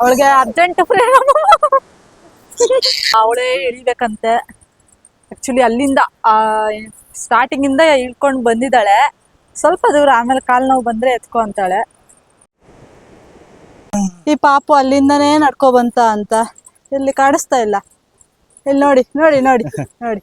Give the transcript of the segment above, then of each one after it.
ಅವಳಿಗೆ ಅರ್ಜೆಂಟ್ ಅವಳೇ ಇಳಿಬೇಕಂತೆ ಆಕ್ಚುಲಿ ಅಲ್ಲಿಂದ ಸ್ಟಾರ್ಟಿಂಗ್ ಇಂದ ಇಳ್ಕೊಂಡು ಬಂದಿದ್ದಾಳೆ. ಸ್ವಲ್ಪ ದೂರ, ಆಮೇಲೆ ಕಾಲ್ ನೋವು ಬಂದ್ರೆ ಎತ್ಕೊ ಅಂತಾಳೆ. ಈ ಪಾಪು ಅಲ್ಲಿಂದನೇ ನಡ್ಕೊ ಬಂತ ಅಂತ. ಇಲ್ಲಿ ಕಾಡಿಸ್ತಾ ಇಲ್ಲ. ಇಲ್ಲಿ ನೋಡಿ ನೋಡಿ ನೋಡಿ ನೋಡಿ.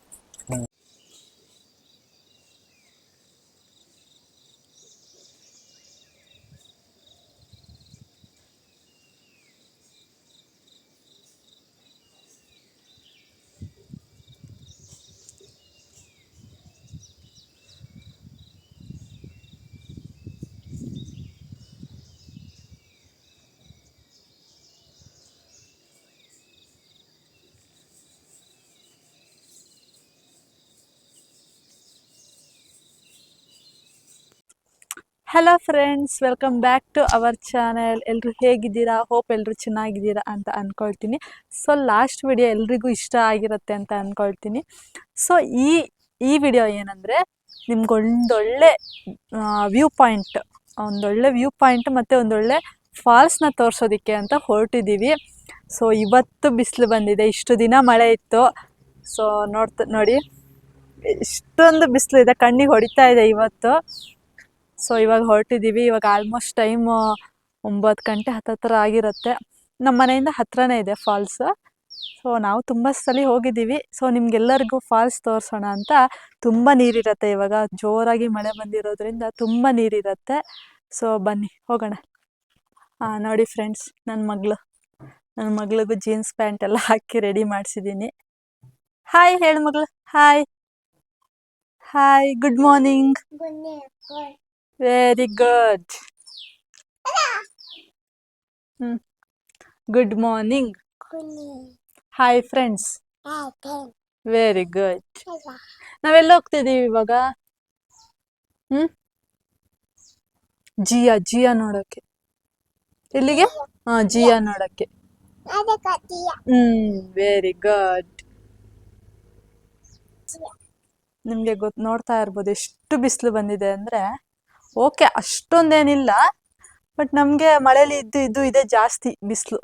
Hello friends welcome back to our channel ಎಲ್ಲರೂ ಹೇಗಿದ್ದೀರಾ? ಹೋಪ್ ಎಲ್ಲರೂ ಚೆನ್ನಾಗಿದ್ದೀರಾ ಅಂತ ಅಂದ್ಕೊಳ್ತೀನಿ ಸೊ ಲಾಸ್ಟ್ ವಿಡಿಯೋ ಎಲ್ರಿಗೂ ಇಷ್ಟ ಆಗಿರುತ್ತೆ ಅಂತ ಅಂದ್ಕೊಳ್ತೀನಿ ಸೊ ಈ ಈ ವಿಡಿಯೋ ಏನಂದರೆ ನಿಮ್ಗೊಂದೊಳ್ಳೆ ವ್ಯೂ ಪಾಯಿಂಟ್ ಒಂದೊಳ್ಳೆ ವ್ಯೂ ಪಾಯಿಂಟ್ ಮತ್ತು ಒಂದೊಳ್ಳೆ ಫಾಲ್ಸ್ನ ತೋರಿಸೋದಕ್ಕೆ ಅಂತ ಹೊರಟಿದ್ದೀವಿ. ಸೊ ಇವತ್ತು ಬಿಸಿಲು ಬಂದಿದೆ. ಇಷ್ಟು ದಿನ ಮಳೆ ಇತ್ತು. ಸೊ ನೋಡ್ತ, ನೋಡಿ, ಇಷ್ಟೊಂದು ಬಿಸಿಲು ಇದೆ. ಕಣ್ಣಿಗೆ ಹೊಡಿತಾ ಇದೆ ಇವತ್ತು. ಸೊ ಇವಾಗ ಹೊರಟಿದ್ದೀವಿ. ಇವಾಗ ಆಲ್ಮೋಸ್ಟ್ ಟೈಮ್ ಒಂಬತ್ತು ಗಂಟೆ ಹತ್ತತ್ರ ಆಗಿರುತ್ತೆ. ನಮ್ಮ ಮನೆಯಿಂದ ಹತ್ರನೇ ಇದೆ ಫಾಲ್ಸ್ ಸೊ ನಾವು ತುಂಬ ಸಲ ಹೋಗಿದ್ದೀವಿ. ಸೊ ನಿಮ್ಗೆಲ್ಲರಿಗೂ ಫಾಲ್ಸ್ ತೋರಿಸೋಣ ಅಂತ ತುಂಬ ನೀರಿರುತ್ತೆ ಇವಾಗ. ಜೋರಾಗಿ ಮಳೆ ಬಂದಿರೋದ್ರಿಂದ ತುಂಬ ನೀರಿರುತ್ತೆ. ಸೊ ಬನ್ನಿ, ಹೋಗೋಣ. ಹಾಂ ನೋಡಿ ಫ್ರೆಂಡ್ಸ್ ನನ್ನ ಮಗಳು. ನನ್ನ ಮಗಳಿಗೂ ಜೀನ್ಸ್ ಪ್ಯಾಂಟ್ ಎಲ್ಲ ಹಾಕಿ ರೆಡಿ ಮಾಡಿಸಿದ್ದೀನಿ. ಹಾಯ್ ಹೇಳು ಮಗಳು. Hi hi good morning very good hmm good morning hi friends very good ನಾವೆಲ್ಲ ಹೋಗ್ತಿದೀವಿ ಇವಾಗ. ಹ್ಮ್? ಜಿಯಾ ಜಿಯಾ ನೋಡಕ್ಕೆ ಎಲ್ಲಿಗೆ? ಹಾ ಜಿಯಾ ನೋಡಕ್ಕೆ ಹ್ಮ್ ವೆರಿ ಗುಡ್ ನಿಮ್ಗೆ ಗೊತ್ತು ನೋಡ್ತಾ ಇರ್ಬೋದು ಎಷ್ಟು ಬಿಸಿಲು ಬಂದಿದೆ ಅಂದ್ರೆ ಓಕೆ, ಅಷ್ಟೊಂದೇನಿಲ್ಲ. ಬಟ್ ನಮ್ಗೆ ಮಳೇಲಿ ಇದ್ದು ಇದ್ದು ಇದೆ ಜಾಸ್ತಿ, ಬಿಸಿಲು.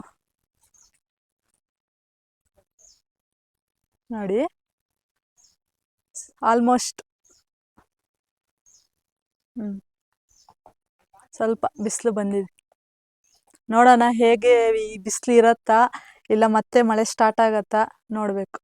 ನೋಡಿ. Almost hmm. ಸ್ವಲ್ಪ ಬಿಸಿಲು ಬಂದಿದೆ. ನೋಡೋಣ ಹೇಗೆ ಈ ಬಿಸಿಲು ಇರತ್ತಾ, ಇಲ್ಲ ಮತ್ತೆ ಮಳೆ ಸ್ಟಾರ್ಟ್ ಆಗತ್ತಾ, ನೋಡ್ಬೇಕು.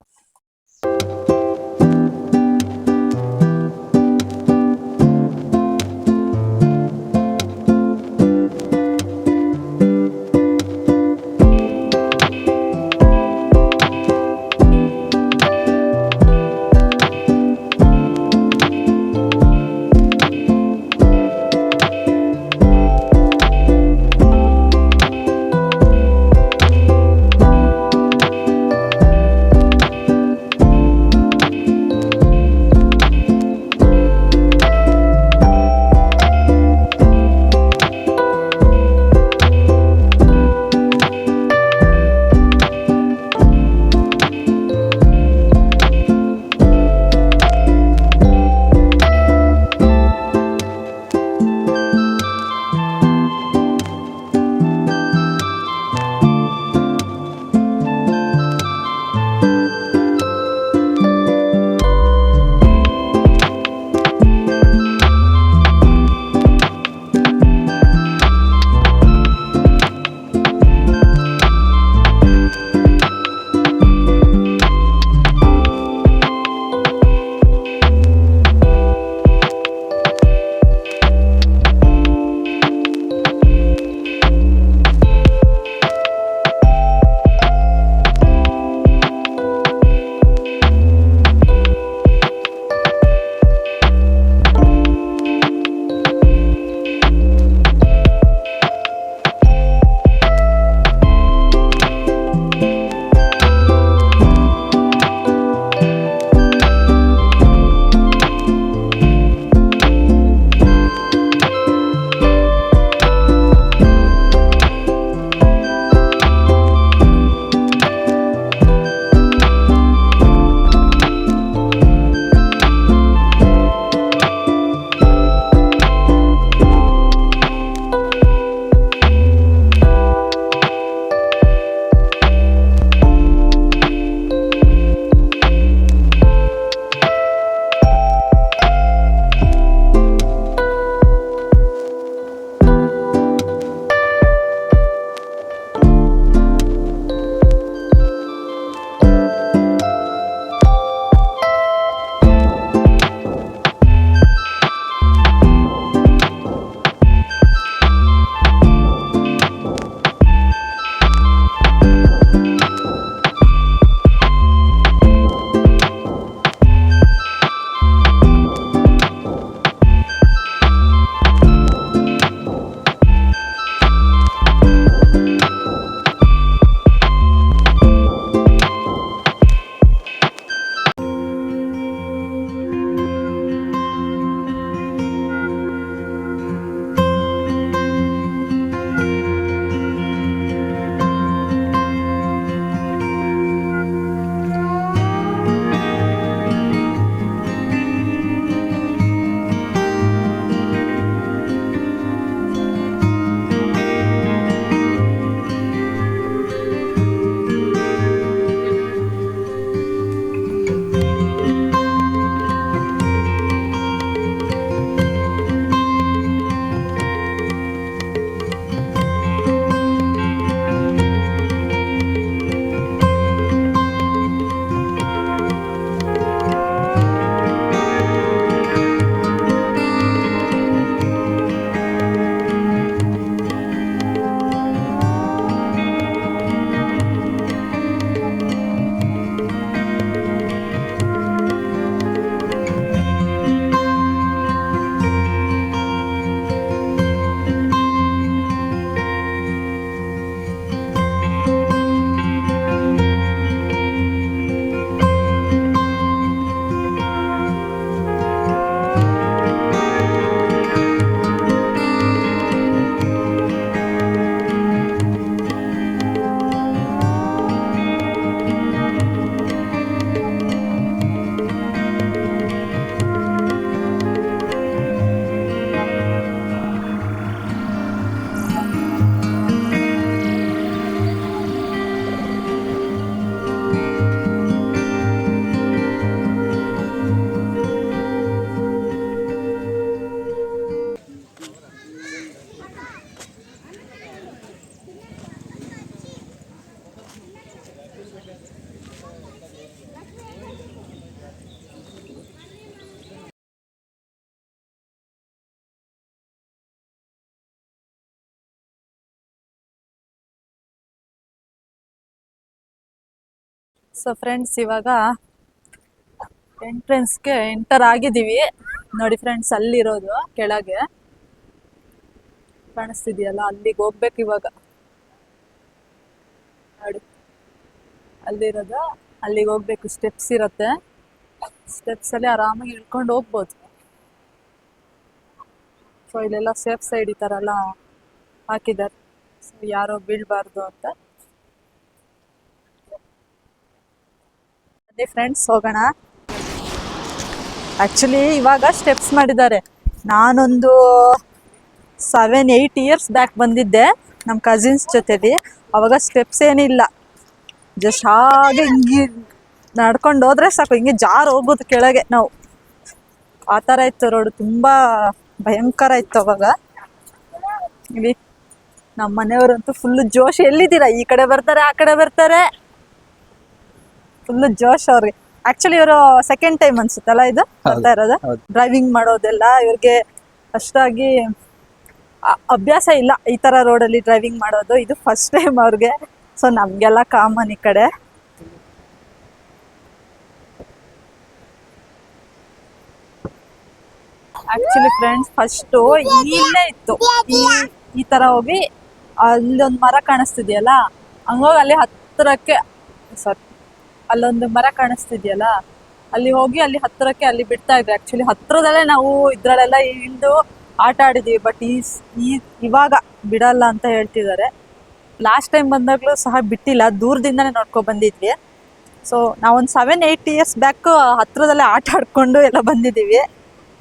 ಸೊ ಫ್ರೆಂಡ್ಸ್ ಇವಾಗ ಎಂಟ್ರೆನ್ಸ್ಗೆ ಎಂಟರ್ ಆಗಿದ್ದೀವಿ. ನೋಡಿ ಫ್ರೆಂಡ್ಸ್ ಅಲ್ಲಿರೋದು ಕೆಳಗೆ. ಕಾಣಿಸ್ತಿದೆಯಲ್ಲ, ಅಲ್ಲಿಗೆ ಹೋಗ್ಬೇಕು ಇವಾಗ. ನೋಡಿ, ಅಲ್ಲಿರೋದು, ಅಲ್ಲಿಗೆ ಹೋಗ್ಬೇಕು. ಸ್ಟೆಪ್ಸ್ ಇರುತ್ತೆ. ಸ್ಟೆಪ್ಸ್ ಅಲ್ಲಿ ಆರಾಮಾಗಿ ಇಳ್ಕೊಂಡು ಹೋಗ್ಬೋದು. ಸೊ ಇಲ್ಲೆಲ್ಲ ಸೇಫ್ ಸೈಡ್ ಈ ಥರ ಎಲ್ಲ ಹಾಕಿದ್ದಾರೆ. ಸೊ ಯಾರೋ ಬೀಳ್ಬಾರ್ದು ಅಂತ. ಅದೇ ಫ್ರೆಂಡ್ಸ್ ಹೋಗೋಣ. ಆ್ಯಕ್ಚುಲಿ ಇವಾಗ ಸ್ಟೆಪ್ಸ್ ಮಾಡಿದ್ದಾರೆ. ನಾನೊಂದು ಸೆವೆನ್ ಏಯ್ಟ್ ಇಯರ್ಸ್ ಬ್ಯಾಕ್ ಬಂದಿದ್ದೆ ನಮ್ಮ ಕಸಿನ್ಸ್ ಜೊತೆಲಿ. ಅವಾಗ ಸ್ಟೆಪ್ಸ್ ಏನಿಲ್ಲ. ಜಸ್ಟ್ ಹಾಗೆ ಹಿಂಗೆ ನಡ್ಕೊಂಡು ಹೋದ್ರೆ ಸಾಕು. ಹಿಂಗೆ ಜಾರು ಹೋಗೋದು ಕೆಳಗೆ ನಾವು. ಆ ಥರ ಇತ್ತು ರೋಡ್ ತುಂಬ ಭಯಂಕರ ಇತ್ತು ಅವಾಗ. ಇಲ್ಲಿ ನಮ್ಮ ಮನೆಯವರಂತೂ ಫುಲ್ ಜೋಶ್ ಎಲ್ಲಿದ್ದೀರಾ? ಈ ಕಡೆ ಬರ್ತಾರೆ, ಆ ಕಡೆ ಬರ್ತಾರೆ. ಫುಲ್ ಜೋಶ್ ಅವ್ರಿಗೆ. ಆಕ್ಚುಲಿ ಇವರು ಸೆಕೆಂಡ್ ಟೈಮ್ ಅನ್ಸುತ್ತಲ್ಲ ಇದು? ಬರ್ತಾ ಇರೋದು? ಡ್ರೈವಿಂಗ್ ಮಾಡೋದೆಲ್ಲ ಇವ್ರಿಗೆ ಅಷ್ಟಾಗಿ ಅಭ್ಯಾಸ ಇಲ್ಲ. ಈ ತರ ರೋಡ್ ಅಲ್ಲಿ ಡ್ರೈವಿಂಗ್ ಮಾಡೋದು ಇದು ಫಸ್ಟ್ ಟೈಮ್ ಅವ್ರಿಗೆ. ಸೊ ನಮ್ಗೆಲ್ಲ ಕಾಮನ್ ಈ ಕಡೆ. ಆಕ್ಚುಲಿ ಫ್ರೆಂಡ್ಸ್ ಫಸ್ಟು ಇಲ್ಲೇ ಇತ್ತು. ಈ ತರ ಹೋಗಿ ಅಲ್ಲಿ ಅಲ್ಲೊಂದು ಮರ ಕಾಣಿಸ್ತಿದೆಯಲ್ಲ? ಹಂಗೋಗಿ ಅಲ್ಲಿ ಹತ್ತಿರಕ್ಕೆ ಸಾರಿ ಅಲ್ಲೊಂದು ಮರ ಕಾಣಿಸ್ತಿದ್ಯಲ್ಲ, ಅಲ್ಲಿ ಹೋಗಿ ಅಲ್ಲಿ ಹತ್ತಿರಕ್ಕೆ ಅಲ್ಲಿ ಬಿಡ್ತಾ ಇದ್ವಿ ಆಕ್ಚುಲಿ ಹತ್ರದಲ್ಲೇ ನಾವು ಇದ್ರಲ್ಲೆಲ್ಲ ಇಳಿದು ಆಟ ಆಡಿದೀವಿ. ಬಟ್ ಈ ಇವಾಗ ಬಿಡಲ್ಲ ಅಂತ ಹೇಳ್ತಿದ್ದಾರೆ. ಲಾಸ್ಟ್ ಟೈಮ್ ಬಂದಾಗಲೂ ಸಹ ಬಿಟ್ಟಿಲ್ಲ. ದೂರದಿಂದನೇ ನೋಡ್ಕೊಂಡು ಬಂದಿದ್ವಿ. ಸೊ ನಾವೊಂದು ಸೆವೆನ್ ಏಯ್ಟ್ ಇಯರ್ಸ್ ಬ್ಯಾಕ್ ಹತ್ರದಲ್ಲೇ ಆಟ ಆಡ್ಕೊಂಡು ಎಲ್ಲ ಬಂದಿದ್ದೀವಿ.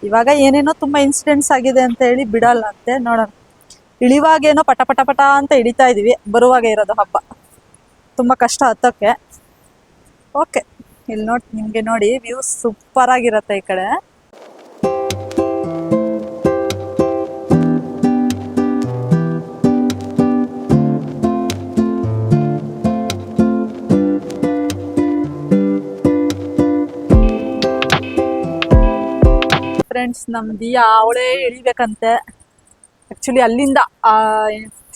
ಇವಾಗ ಏನೇನೋ ತುಂಬ ಇನ್ಸಿಡೆಂಟ್ಸ್ ಆಗಿದೆ ಅಂತ ಹೇಳಿ ಬಿಡಲ್ಲ ಅಂತೆ ನೋಡೋಣ. ಇಳಿವಾಗೇನೋ ಪಟ ಪಟ ಪಟ ಅಂತ ಇಳಿತಾ ಇದೀವಿ. ಬರುವಾಗ ಇರೋದು ಹಬ್ಬ. ತುಂಬ ಕಷ್ಟ ಹತ್ತೋಕ್ಕೆ. ಓಕೆ, ಇಲ್ಲಿ ನೋಡಿ, ನಿಮಗೆ ನೋಡಿ ವ್ಯೂ ಸೂಪರ್ ಆಗಿರುತ್ತೆ ಈ ಕಡೆ. ಫ್ರೆಂಡ್ಸ್ ನಮ್ದು ಅವಳೇ ಇಳಿಬೇಕಂತೆ. ಆ್ಯಕ್ಚುಲಿ ಅಲ್ಲಿಂದ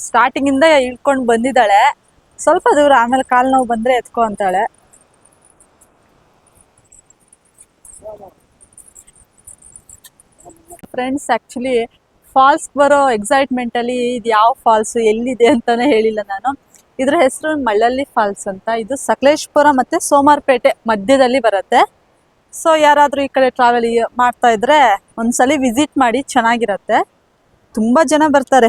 ಸ್ಟಾರ್ಟಿಂಗಿಂದ ಇಳ್ಕೊಂಡು ಬಂದಿದ್ದಾಳೆ. ಸ್ವಲ್ಪ ದೂರ, ಆಮೇಲೆ ಕಾಲು ನೋವು ಬಂದರೆ ಎತ್ಕೊ ಅಂತಾಳೆ. ಫ್ರೆಂಡ್ಸ್ ಆ್ಯಕ್ಚುಲಿ ಫಾಲ್ಸ್ ಬರೋ ಎಕ್ಸೈಟ್ಮೆಂಟಲ್ಲಿ ಇದು ಯಾವ ಫಾಲ್ಸ್ ಎಲ್ಲಿದೆ ಅಂತಲೇ ಹೇಳಿಲ್ಲ ನಾನು. ಇದ್ರ ಹೆಸರು ಮಳ್ಳಳ್ಳಿ ಫಾಲ್ಸ್ ಅಂತ. ಇದು ಸಕಲೇಶ್ಪುರ ಮತ್ತು ಸೋಮಾರ್ಪೇಟೆ ಮಧ್ಯದಲ್ಲಿ ಬರುತ್ತೆ. ಸೊ ಯಾರಾದರೂ ಈ ಕಡೆ ಟ್ರಾವೆಲ್ ಮಾಡ್ತಾ ಇದ್ರೆ ಒಂದ್ಸಲಿ ವಿಸಿಟ್ ಮಾಡಿ ಚೆನ್ನಾಗಿರತ್ತೆ. ತುಂಬ ಜನ ಬರ್ತಾರೆ.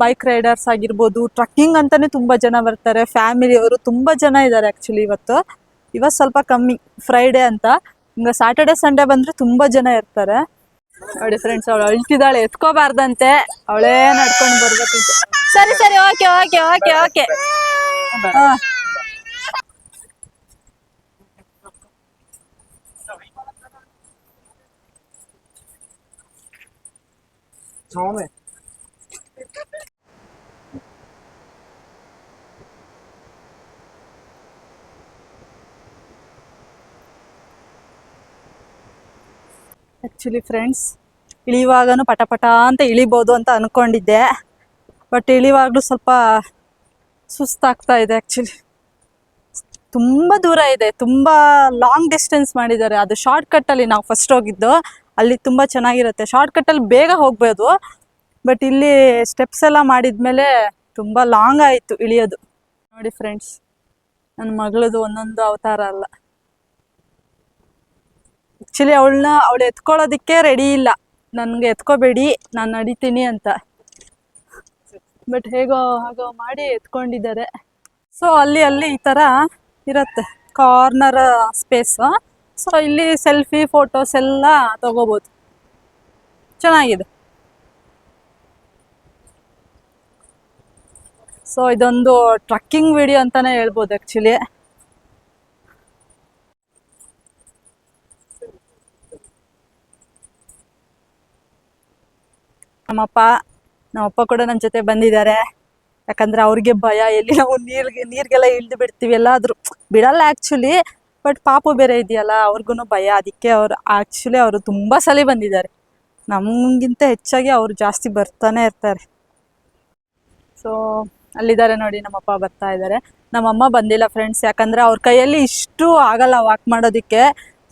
ಬೈಕ್ ರೈಡರ್ಸ್ ಆಗಿರ್ಬೋದು ಟ್ರಕ್ಕಿಂಗ್ ಅಂತಾನೆ ತುಂಬ ಜನ ಬರ್ತಾರೆ. ಫ್ಯಾಮಿಲಿಯವರು ತುಂಬ ಜನ ಇದ್ದಾರೆ ಆ್ಯಕ್ಚುಲಿ ಇವತ್ತು. ಇವತ್ತು ಸ್ವಲ್ಪ ಕಮ್ಮಿ. ಫ್ರೈಡೇ ಅಂತ. ಹಿಂಗೆ ಸ್ಯಾಟರ್ಡೆ ಸಂಡೇ ಬಂದರೆ ತುಂಬ ಜನ ಇರ್ತಾರೆ. ನೋಡಿ ಫ್ರೆಂಡ್ಸ್ ಅವಳು ಅಳ್ತಿದ್ದಾಳೆ, ಎತ್ಕೋಬಾರ್ದಂತೆ. ಅವಳೇ ನಡ್ಕೊಂಡು ಬರ್ಬೇಕಂತೆ. ಸರಿ ಸರಿ, ಓಕೆ ಓಕೆ ಓಕೆ ಓಕೆ. ಹಾಂ. ಆ್ಯಕ್ಚುಲಿ ಫ್ರೆಂಡ್ಸ್ ಇಳಿಯುವಾಗನೂ ಪಟ ಪಟ ಅಂತ ಇಳಿಬೋದು ಅಂತ ಅಂದ್ಕೊಂಡಿದ್ದೆ ಬಟ್ ಇಳಿಯುವಾಗಲೂ ಸ್ವಲ್ಪ ಸುಸ್ತಾಗ್ತಾ ಇದೆ ಆ್ಯಕ್ಚುಲಿ ತುಂಬ ದೂರ ಇದೆ, ತುಂಬ ಲಾಂಗ್ ಡಿಸ್ಟೆನ್ಸ್ ಮಾಡಿದ್ದಾರೆ. ಅದು ಶಾರ್ಟ್ ಕಟ್ಟಲ್ಲಿ ನಾವು ಫಸ್ಟ್ ಹೋಗಿದ್ದು, ಅಲ್ಲಿ ತುಂಬ ಚೆನ್ನಾಗಿರುತ್ತೆ. ಶಾರ್ಟ್ ಕಟ್ಟಲ್ಲಿ ಬೇಗ ಹೋಗ್ಬೋದು ಬಟ್ ಇಲ್ಲಿ ಸ್ಟೆಪ್ಸ್ ಎಲ್ಲ ಮಾಡಿದ್ಮೇಲೆ ತುಂಬ ಲಾಂಗ್ ಆಯಿತು ಇಳಿಯೋದು. ನೋಡಿ ಫ್ರೆಂಡ್ಸ್ ನನ್ನ ಮಗಳದು ಒಂದೊಂದು ಅವತಾರ ಅಲ್ಲ. ಆ್ಯಕ್ಚುಲಿ ಅವಳನ್ನ ಅವಳು ಎತ್ಕೊಳ್ಳೋದಕ್ಕೆ ರೆಡಿ ಇಲ್ಲ. ನನಗೆ ಎತ್ಕೋಬೇಡಿ, ನಾನು ನಡಿತೀನಿ ಅಂತ. ಬಟ್ ಹೇಗೋ, ಹಾಗೋ ಮಾಡಿ ಎತ್ಕೊಂಡಿದ್ದಾರೆ. ಸೊ ಅಲ್ಲಿ ಅಲ್ಲಿ ಈ ಥರ ಇರುತ್ತೆ. ಕಾರ್ನರ್ ಸ್ಪೇಸು ಸೊ ಇಲ್ಲಿ ಸೆಲ್ಫಿ ಫೋಟೋಸ್ ಎಲ್ಲ ತಗೋಬೋದು. ಚೆನ್ನಾಗಿದೆ. ಸೊ ಇದೊಂದು ಟ್ರಕ್ಕಿಂಗ್ ವಿಡಿಯೋ ಅಂತಾನೆ ಹೇಳ್ಬೋದು ಆ್ಯಕ್ಚುಲಿ ನಮ್ಮಪ್ಪ ನಮ್ಮಪ್ಪ ಕೂಡ ನನ್ನ ಜೊತೆ ಬಂದಿದ್ದಾರೆ. ಯಾಕಂದ್ರೆ ಅವ್ರಿಗೆ ಭಯ, ಎಲ್ಲಿ ನಾವು ನೀರ್ಗೆ, ನೀರಿಗೆಲ್ಲ ಇಳಿದು ಬಿಡ್ತೀವಿ ಎಲ್ಲಾದರೂ. ಬಿಡಲ್ಲ ಆ್ಯಕ್ಚುಲಿ ಬಟ್ ಪಾಪು ಬೇರೆ ಇದೆಯಲ್ಲ ಅವ್ರಿಗೂ ಭಯ. ಅದಕ್ಕೆ ಅವರು ಆ್ಯಕ್ಚುಲಿ ಅವರು ತುಂಬ ಸಲ ಬಂದಿದ್ದಾರೆ. ನಮಗಿಂತ ಹೆಚ್ಚಾಗಿ ಅವರು ಜಾಸ್ತಿ ಬರ್ತಾನೆ ಇರ್ತಾರೆ. ಸೊ ಅಲ್ಲಿದ್ದಾರೆ ನೋಡಿ, ನಮ್ಮಪ್ಪ ಬರ್ತಾ ಇದ್ದಾರೆ. ನಮ್ಮಮ್ಮ ಬಂದಿಲ್ಲ ಫ್ರೆಂಡ್ಸ್ ಯಾಕಂದ್ರೆ ಅವ್ರ ಕೈಯಲ್ಲಿ ಇಷ್ಟು ಆಗಲ್ಲ ವಾಕ್ ಮಾಡೋದಕ್ಕೆ.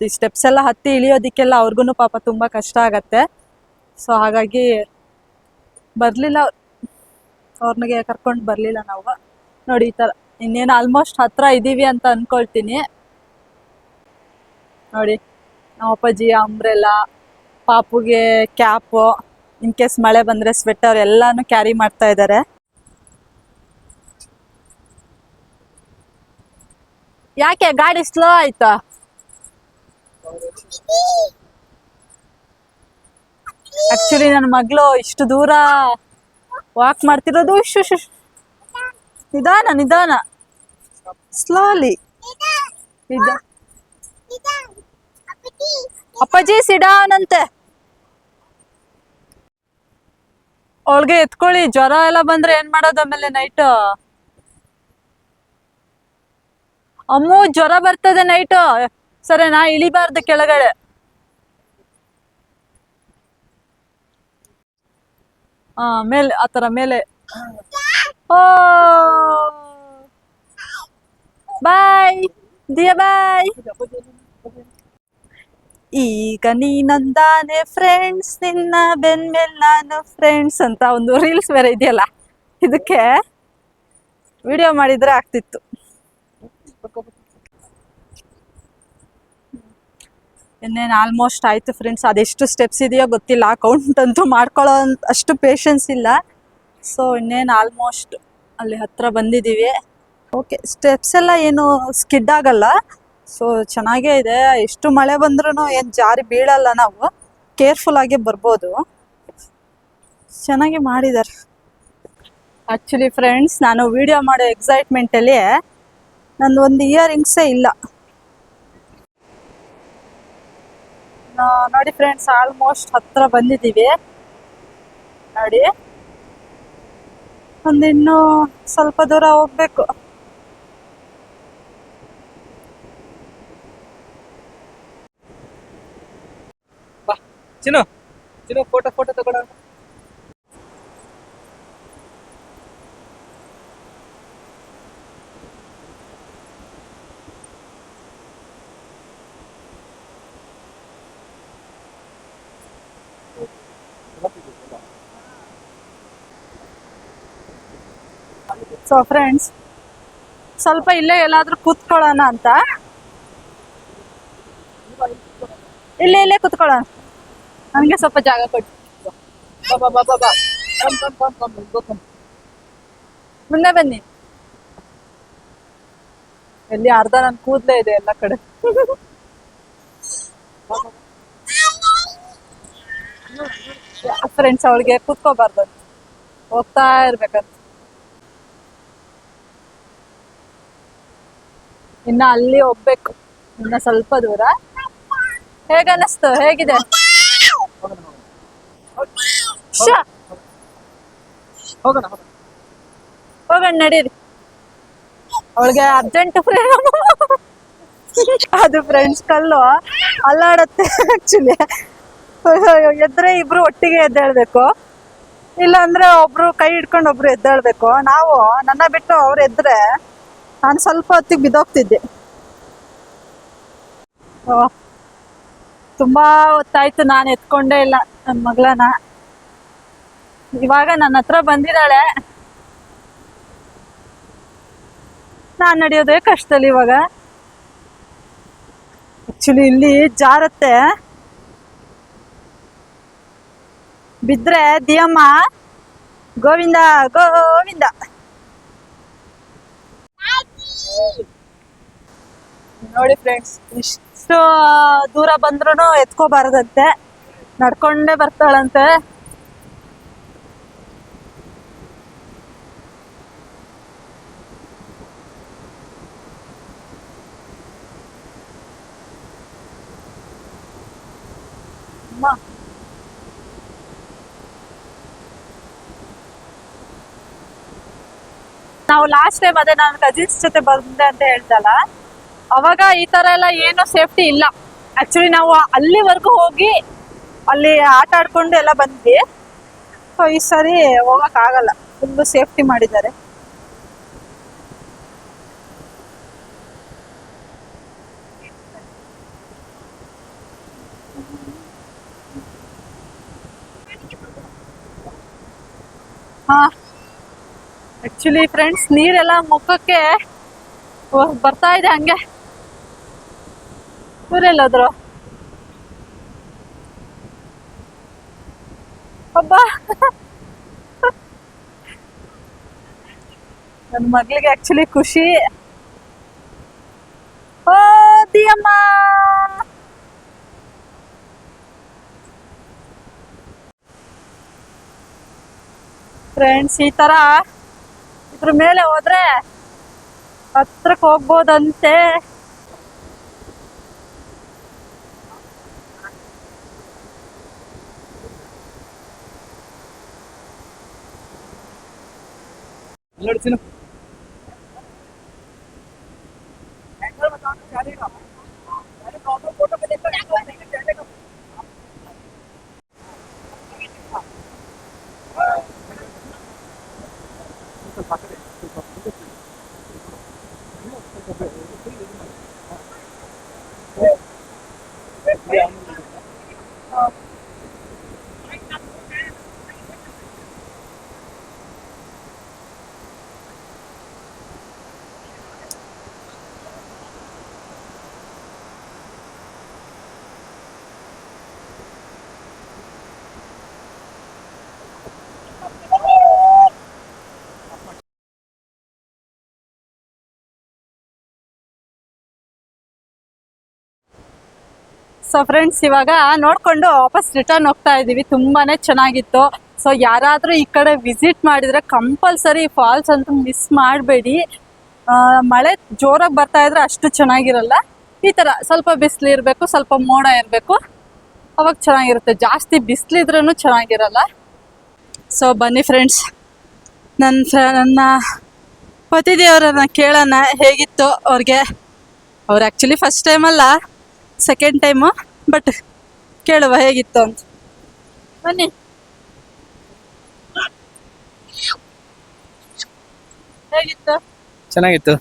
ಈ ಸ್ಟೆಪ್ಸ್ ಎಲ್ಲ ಹತ್ತಿ ಇಳಿಯೋದಕ್ಕೆಲ್ಲ ಅವ್ರಿಗೂ ಪಾಪ ತುಂಬ ಕಷ್ಟ ಆಗತ್ತೆ. ಸೊ ಹಾಗಾಗಿ ಬರಲಿಲ್ಲ ಅವ್ರನಿಗೆ ಕರ್ಕೊಂಡು ಬರಲಿಲ್ಲ ನಾವು. ನೋಡಿ ಈ ಥರ ಇನ್ನೇನು ಆಲ್ಮೋಸ್ಟ್ ಹತ್ರ ಇದ್ದೀವಿ ಅಂತ ಅನ್ಕೊಳ್ತೀನಿ. ನೋಡಿ, ನಮ್ಮ ಅಪ್ಪಾಜಿ ಅಂಬ್ರೆಲ್ಲ ಪಾಪುಗೆ ಕ್ಯಾಪು ಇನ್ ಕೇಸ್ ಮಳೆ ಬಂದರೆ ಸ್ವೆಟರ್ ಎಲ್ಲಾನು ಕ್ಯಾರಿ ಮಾಡ್ತಾ ಇದ್ದಾರೆ ಯಾಕೆ ಗಾಡಿ ಸ್ಲೋ ಆಯ್ತಾ? ಆಕ್ಚುಲಿ ನನ್ನ ಮಗಳು ಇಷ್ಟು ದೂರ ವಾಕ್ ಮಾಡ್ತಿರೋದು ಇಷ್ಟು- ಇಷ್ಟು. ನಿಧಾನ ನಿಧಾನ. ಸ್ಲೋಲಿ ಅಪ್ಪಾಜಿ ಸಿಡಾನಂತೆ ಅವಳಿಗೆ ಎತ್ಕೊಳ್ಳಿ, ಜ್ವರ ಎಲ್ಲ ಬಂದ್ರೆ ಏನ್ ಮಾಡೋದು ಆಮೇಲೆ ನೈಟ್ ಅಮ್ಮು, ಜ್ವರ ಬರ್ತದೆ ನೈಟ್ ಸರಿ, ನಾ ಇಳಿಬಾರ್ದು ಕೆಳಗಡೆ. ಮೇಲೆ ಆತರ ಮೇಲೆ. ಓ! ಬಾಯ್ ದಿಯಾ ಬಾಯ್ ಈಗ ನೀನೊಂದಾನೆ ಫ್ರೆಂಡ್ಸ್ ನಿನ್ನ ಬೆನ್ಮೇಲೆ ನಾನು ಫ್ರೆಂಡ್ಸ್ ಅಂತ ಒಂದು ರೀಲ್ಸ್ ಬೇರೆ ಇದೆಯಲ್ಲ, ಇದಕ್ಕೆ ವಿಡಿಯೋ ಮಾಡಿದ್ರೆ ಆಗ್ತಿತ್ತು. ಇನ್ನೇನು ಆಲ್ಮೋಸ್ಟ್ ಆಯ್ತು ಫ್ರೆಂಡ್ಸ್ ಅದೆಷ್ಟು ಸ್ಟೆಪ್ಸ್ ಇದೆಯೋ ಗೊತ್ತಿಲ್ಲ. ಅಕೌಂಟ್ ಅಂತೂ ಮಾಡ್ಕೊಳ್ಳೋ ಅಷ್ಟು ಪೇಷನ್ಸ್ ಇಲ್ಲ. ಸೊ ಇನ್ನೇನು ಆಲ್ಮೋಸ್ಟ್ ಅಲ್ಲಿ ಹತ್ರ ಬಂದಿದ್ದೀವಿ ಓಕೆ ಸ್ಟೆಪ್ಸ್ ಎಲ್ಲ ಏನು ಸ್ಕಿಡ್ ಆಗಲ್ಲ. ಸೊ ಚೆನ್ನಾಗೇ ಇದೆ. ಎಷ್ಟು ಮಳೆ ಬಂದ್ರೂ ಏನು ಜಾರಿ ಬೀಳಲ್ಲ ನಾವು. ಕೇರ್ಫುಲ್ ಆಗಿ ಬರ್ಬೋದು. ಚೆನ್ನಾಗಿ ಮಾಡಿದ್ದಾರೆ ಆ್ಯಕ್ಚುಲಿ ಫ್ರೆಂಡ್ಸ್ ನಾನು ವಿಡಿಯೋ ಮಾಡೋ ಎಕ್ಸೈಟ್ಮೆಂಟಲ್ಲಿ ನಂದು ಒಂದು ಇಯರಿಂಗ್ಸೇ ಇಲ್ಲ ನಾ- ನೋಡಿ ಫ್ರೆಂಡ್ಸ್ ಆಲ್ಮೋಸ್ಟ್ ಹತ್ರ ಬಂದಿದ್ದೀವಿ. ನೋಡಿ. ಒಂದಿನ್ನೂ ಸ್ವಲ್ಪ ದೂರ ಹೋಗ್ಬೇಕು. ಚಿನ್ನು ಚಿನ್ನು ಫೋಟೋ ಫೋಟೋ ತಗೊಳ ಸೊ ಫ್ರೆಂಡ್ಸ್ ಸ್ವಲ್ಪ ಇಲ್ಲೇ ಎಲ್ಲಾದ್ರೂ ಕೂತ್ಕೊಳ್ಳೋಣ ಅಂತ. ಇಲ್ಲೇ ಇಲ್ಲೇ ಕೂತ್ಕೊಳ್ಳೋಣ. ನನಗೆ ಸ್ವಲ್ಪ ಜಾಗ ಕಮ್ ಮುಂದೆ ಬನ್ನಿ. ಎಲ್ಲಿ ಅರ್ಧ ನನ್ ಕೂದಲೇ ಇದೆ ಎಲ್ಲ ಕಡೆ. ಫ್ರೆಂಡ್ಸ್ ಅವಳಿಗೆ ಕೂತ್ಕೋಬಾರ್ದು. ಹೋಗ್ತಾ ಇರ್ಬೇಕಂತ. ಇನ್ನ ಅಲ್ಲಿ ಹೋಗ್ಬೇಕು ಇನ್ನ ಸ್ವಲ್ಪ ದೂರ. ಹೇಗನ್ನಿಸ್ತು ಹೇಗಿದೆ? ಹೋಗೋಣ ನಡೀರಿ. ಅವಳಿಗೆ ಅರ್ಜೆಂಟ್ ಅದು ಫ್ರೆಂಡ್ಸ್ ಕಲ್ಲು. ಅಲ್ಲಾಡತ್ತೆ ಆಕ್ಚುಲಿ ಎದ್ರೆ ಇಬ್ರು ಒಟ್ಟಿಗೆ ಎದ್ದೇಳ್ಬೇಕು? ಇಲ್ಲ ಅಂದ್ರೆ ಒಬ್ರು ಕೈ ಹಿಡ್ಕೊಂಡು ಒಬ್ರು ಎದ್ದೇಳ್ಬೇಕು. ನಾವು ನನ್ನ ಬಿಟ್ಟು ಅವ್ರು ಎದ್ರೆ ನಾನು ಸ್ವಲ್ಪ ಹೊತ್ತಿಗೆ ಬಿದ್ದೋಗ್ತಿದ್ದೆ. ತುಂಬಾ ಹೊತ್ತಾಯ್ತು, ನಾನು ಎತ್ಕೊಂಡೇ ಇಲ್ಲ ನನ್ನ ಮಗಳನ್ನ. ಇವಾಗ ನನ್ನ ಹತ್ರ ಬಂದಿದ್ದಾಳೆ. ನಾನ್ ನಡೆಯೋದೇ ಕಷ್ಟದಲ್ಲಿ ಇವಾಗ. ಆಕ್ಚುಲಿ ಇಲ್ಲಿ ಜಾರತ್ತೆ. ಬಿದ್ರೆ ದಿಯಮ್ಮ, ಗೋವಿಂದ ಗೋವಿಂದ. ನೋಡಿ ಫ್ರೆಂಡ್ಸ್ ಇಷ್ಟು ದೂರ ಬಂದ್ರೂ ಎತ್ಕೋಬಾರ್ದಂತೆ. ನಡ್ಕೊಂಡೇ ಬರ್ತಾಳಂತೆ. ಅಮ್ಮ. ನಾವು ಲಾಸ್ಟ್ ಟೈಮ್ ಅದೇ ನಾನು ಕಜಿನ್ಸ್ ಜೊತೆ ಬಂದೆ ಅಂತ ಹೇಳ್ದಲ್ಲ, ಅವಾಗ ಈ ತರ ಎಲ್ಲ ಏನು ಸೇಫ್ಟಿ ಇಲ್ಲ. ಆಕ್ಚುಲಿ ನಾವು ಅಲ್ಲಿವರೆಗೂ ಹೋಗಿ ಅಲ್ಲಿ ಆಟ ಆಡ್ಕೊಂಡು ಎಲ್ಲ ಬಂದ್ವಿ. ಸೊ ಈ ಸರಿ ಹೋಗಕ್ ಆಗಲ್ಲ. ಫುಲ್ ಸೇಫ್ಟಿ ಮಾಡಿದ್ದಾರೆ. ಹಾ. ಆಕ್ಚುಲಿ ಫ್ರೆಂಡ್ಸ್ ನೀರೆಲ್ಲ ಮುಖಕ್ಕೆ ಬರ್ತಾ ಇದೆ ಹಂಗೆ. ಊರೆಲ್ಲೋದ್ರು? ಹಬ್ಬ ನನ್ನ ಮಗಳಿಗೆ ಆಕ್ಚುಲಿ ಖುಷಿ. ಓ, ದಿಯಮ್ಮ! ಫ್ರೆಂಡ್ಸ್ ಈ ತರ ಇದ್ರ ಮೇಲೆ ಹೋದ್ರೆ ಹತ್ರಕ್ಕೆ ಹೋಗ್ಬೋದಂತೆ. ನೋಡಿ ಸೊ ಫ್ರೆಂಡ್ಸ್ ಇವಾಗ ನೋಡ್ಕೊಂಡು ವಾಪಸ್ ರಿಟರ್ನ್ ಹೋಗ್ತಾ ಇದೀವಿ. ತುಂಬಾನೇ ಚೆನ್ನಾಗಿತ್ತು. ಸೊ ಯಾರಾದರೂ ಈ ಕಡೆ ವಿಸಿಟ್ ಮಾಡಿದ್ರೆ ಕಂಪಲ್ಸರಿ ಫಾಲ್ಸ್ ಅಂತೂ ಮಿಸ್ ಮಾಡಬೇಡಿ. ಮಳೆ ಜೋರಾಗಿ ಬರ್ತಾ ಇದ್ರೆ ಅಷ್ಟು ಚೆನ್ನಾಗಿರಲ್ಲ. ಈ ತರ ಸ್ವಲ್ಪ ಬಿಸಿಲು ಇರಬೇಕು, ಸ್ವಲ್ಪ ಮೋಡ ಇರಬೇಕು. ಅವಾಗ ಚೆನ್ನಾಗಿರುತ್ತೆ. ಜಾಸ್ತಿ ಬಿಸಿಲಿದ್ರೂ ಚೆನ್ನಾಗಿರಲ್ಲ. ಸೊ ಬನ್ನಿ ಫ್ರೆಂಡ್ಸ್ ನನ್ನ ನನ್ನ ಪತಿದೇವರನ್ನ ಕೇಳೋಣ ಹೇಗಿತ್ತು ಅವ್ರಿಗೆ. ಅವ್ರು ಆ್ಯಕ್ಚುಲಿ ಫಸ್ಟ್ ಟೈಮಲ್ಲ ಸೆಕೆಂಡ್ ಟೈಮು ಬಟ್ ಕೇಳುವ ಹೇಗಿತ್ತು ಅಂತ. ಬನ್ನಿ ಹೇಗಿತ್ತು? ಚೆನ್ನಾಗಿತ್ತು.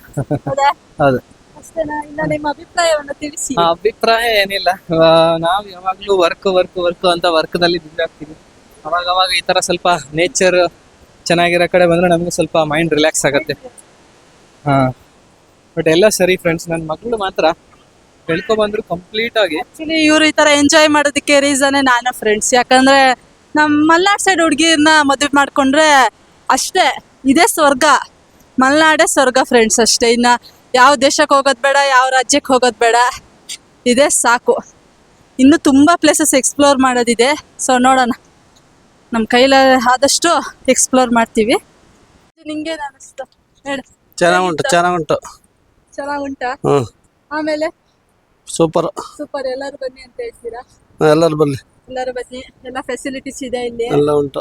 ಹೌದು? ಅಷ್ಟೇನಾ ಇನ್ನ ನಿಮ್ಮ ಅಭಿಪ್ರಾಯವನ್ನು ತಿಳಿಸಿ. ಅಭಿಪ್ರಾಯ ಏನಿಲ್ಲ. ನಾವು ಯಾವಾಗ್ಲೂ ವರ್ಕ್ ವರ್ಕ್ ವರ್ಕ್ ಅಂತ ವರ್ಕ್ನಲ್ಲಿ ಬಿಸಿ ಆಗ್ತೀವಿ. ಅವಾಗ ಅವಾಗ ಈ ತರ ಸ್ವಲ್ಪ ನೇಚರ್ ಚೆನ್ನಾಗಿರೋ ಕಡೆ ಬಂದ್ರೆ ನಮ್ಗೆ ಸ್ವಲ್ಪ ಮೈಂಡ್ ರಿಲ್ಯಾಕ್ಸ್ ಆಗತ್ತೆ. ಹಾ. ಬಟ್ ಎಲ್ಲ ಸರಿ ಫ್ರೆಂಡ್ಸ್ ನನ್ನ ಮಗಳು ಮಾತ್ರ ಬೆಳ್ಕೊ ಬಂದ್ರು ಕಂಪ್ಲೀಟ್ ಆಗಿ. ಆಕ್ಚುಲಿ ಇವ್ರು ಈ ತರ ಎಂಜಾಯ್ ಮಾಡೋದಕ್ಕೆ ರೀಸನ್ ನಾನ ಫ್ರೆಂಡ್ಸ್ ಯಾಕಂದ್ರೆ ನಮ್ ಮಲ್ನಾಡ್ ಸೈಡ್ ಹುಡುಗಿನ ಮದುವೆ ಮಾಡ್ಕೊಂಡ್ರೆ ಅಷ್ಟೇ ಇದೇ ಸ್ವರ್ಗ. ಮಲ್ನಾಡೇ ಸ್ವರ್ಗ ಫ್ರೆಂಡ್ಸ್ ಅಷ್ಟೇ. ಇನ್ನ ಯಾವ ದೇಶಕ್ಕೆ ಹೋಗೋದು ಬೇಡ ಯಾವ ರಾಜ್ಯಕ್ಕೆ ಹೋಗೋದು ಬೇಡ ಇದೇ ಸಾಕು. ಇನ್ನು ತುಂಬಾ ಪ್ಲೇಸಸ್ ಎಕ್ಸ್ಪ್ಲೋರ್ ಮಾಡೋದಿದೆ. ಸೊ ನೋಡೋಣ. ನಮ್ಮ ಕೈಲ ಆದಷ್ಟು ಎಕ್ಸ್ಪ್ಲೋರ್ ಮಾಡ್ತೀವಿ. ನಿಂಗೆ ಅನಿಸ್ತು ಹೇಳು. ಚೆನ್ನಾಗುಂಟು ಚೆನ್ನಾಗುಂಟು ಚೆನ್ನಾಗುಂಟಾ ಆಮೇಲೆ? ಸೂಪರ್ ಸೂಪರ್ ಎಲ್ಲರೂ ಬನ್ನಿ ಅಂತ ಹೇಳ್ತೀರಾ? ಎಲ್ಲರೂ ಬನ್ನಿ. ಎಲ್ಲರೂ ಬನ್ನಿ. ಎಲ್ಲ ಫೆಸಿಲಿಟೀಸ್ ಇದೆ ಇಲ್ಲಿ? ಎಲ್ಲ ಉಂಟು.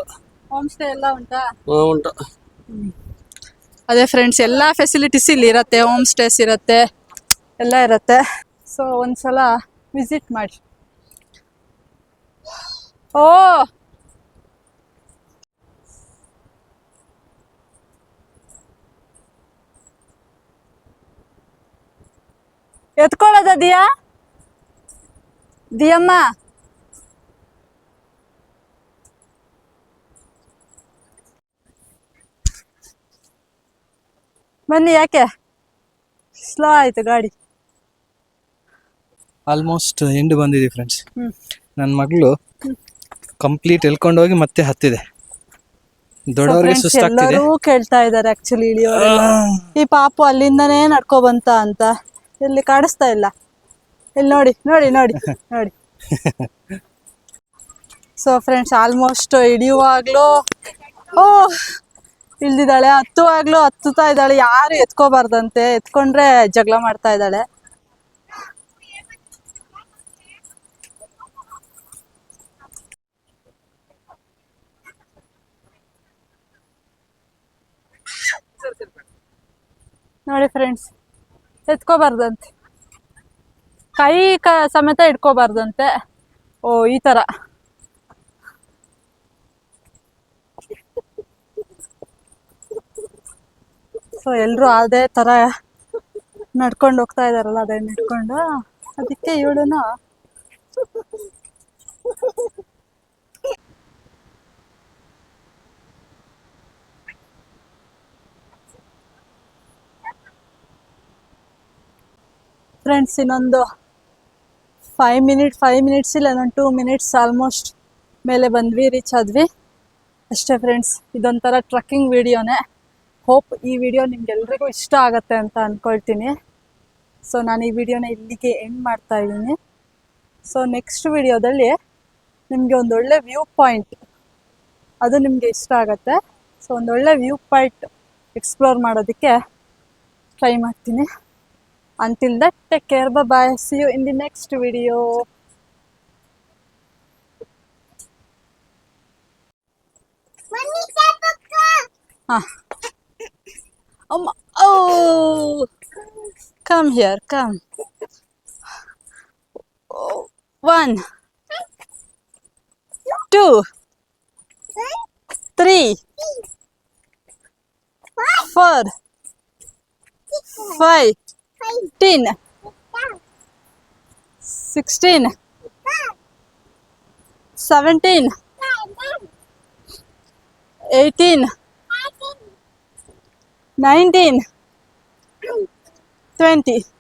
ಹೋಮ್ ಸ್ಟೇ ಎಲ್ಲ ಉಂಟಾ? ಉಂಟು. ಅದೇ ಫ್ರೆಂಡ್ಸ್ ಎಲ್ಲ ಫೆಸಿಲಿಟೀಸ್ ಇಲ್ಲಿ ಇರುತ್ತೆ. ಹೋಮ್ ಸ್ಟೇಸ್ ಇರುತ್ತೆ. ಎಲ್ಲ ಇರತ್ತೆ. ಸೊ ಒಂದ್ಸಲ ವಿಸಿಟ್ ಮಾಡಿ. ಓ! ಎತ್ಕೊಳ್ಳೋದ ದಿಯಾ? ದಿಯಮ್ಮ. ಬನ್ನಿ ಯಾಕೆ? ಸ್ಲೋ ಆಯ್ತು ಗಾಡಿ. ಆಲ್ಮೋಸ್ಟ್ ಎಂಡ್ ಬಂದಿದೆ ಫ್ರೆಂಡ್ಸ್. ನನ್ನ ಮಗಳು ಕಂಪ್ಲೀಟ್ ಎಳ್ಕೊಂಡು ಹೋಗಿ ಮತ್ತೆ ಹತ್ತಿದೆ. ದೊಡ್ಡವರಿಗೆ ಸುಸ್ತಾಗ್ತಿದೆ. ಕೇಳ್ತಾ ಇದ್ದಾರೆ ಆಕ್ಚುಲಿ ಇಳಿಯೋರು ಈ ಪಾಪು ಅಲ್ಲಿಂದನೇ ನಡ್ಕೊ ಬಂತ ಅಂತ. ಇಲ್ಲಿ ಕಾಣಿಸ್ತಾ ಇಲ್ಲ. ಇಲ್ಲಿ ನೋಡಿ ನೋಡಿ ನೋಡಿ ನೋಡಿ. ಸೊ ಫ್ರೆಂಡ್ಸ್ ಆಲ್ಮೋಸ್ಟ್ ಹಿಡಿಯುವಾಗ್ಲೂ ಓ ಇಳ್ದಿದ್ದಾಳೆ ಹತ್ತುವಾಗ್ಲೂ ಹತ್ತುತ್ತಾ ಇದ್ದಾಳೆ ಯಾರು ಎತ್ಕೋಬಾರ್ದಂತೆ ಎತ್ಕೊಂಡ್ರೆ ಜಗಳ ಮಾಡ್ತಾ ಇದ್ದಾಳೆ. ನೋಡಿ ಫ್ರೆಂಡ್ಸ್ ಎತ್ಕೋಬಾರ್ದಂತೆ. ಕೈ ಕ ಸಮೇತ ಇಟ್ಕೋಬಾರ್ದಂತೆ. ಓ, ಈ ತರ. ಸೊ ಎಲ್ಲರೂ ಅದೇ ತರ ನಡ್ಕೊಂಡು ಹೋಗ್ತಾ ಇದಾರಲ್ಲ ಅದೇ ನಡ್ಕೊಂಡು ಅದಕ್ಕೆ ಇವಳನ್ನ ಫ್ರೆಂಡ್ಸ್ ಇನ್ನೊಂದು ಫೈವ್ ಮಿನಿಟ್ ಫೈವ್ ಮಿನಿಟ್ಸ್ ಇಲ್ಲ ಒಂದು ಟೂ ಮಿನಿಟ್ಸ್ ಆಲ್ಮೋಸ್ಟ್ ಮೇಲೆ ಬಂದ್ವಿ ರೀಚ್ ಆದ್ವಿ. ಅಷ್ಟೇ ಫ್ರೆಂಡ್ಸ್ ಇದೊಂಥರ ಟ್ರಕ್ಕಿಂಗ್ ವಿಡಿಯೋನೇ ಹೋಪ್ ಈ ವಿಡಿಯೋ ನಿಮ್ಗೆಲ್ರಿಗೂ ಇಷ್ಟ ಆಗತ್ತೆ ಅಂತ ಅಂದ್ಕೊಳ್ತೀನಿ ಸೊ ನಾನು ಈ ವಿಡಿಯೋನ ಇಲ್ಲಿಗೆ ಎಂಡ್ ಮಾಡ್ತಾ ಇದ್ದೀನಿ. ಸೊ ನೆಕ್ಸ್ಟ್ ವಿಡಿಯೋದಲ್ಲಿ ನಿಮಗೆ ಒಂದೊಳ್ಳೆ ವ್ಯೂ ಪಾಯಿಂಟ್ ಅದು ನಿಮಗೆ ಇಷ್ಟ ಆಗುತ್ತೆ. ಸೊ ಒಂದೊಳ್ಳೆ ವ್ಯೂ ಪಾಯಿಂಟ್ ಎಕ್ಸ್ಪ್ಲೋರ್ ಮಾಡೋದಕ್ಕೆ ಟ್ರೈ ಮಾಡ್ತೀನಿ. Until that, take care. Bye bye. See you in the next video. Ah. Um, oh, come here, come. Oh, one, two, three, four, five. 15 16 17 18 19 20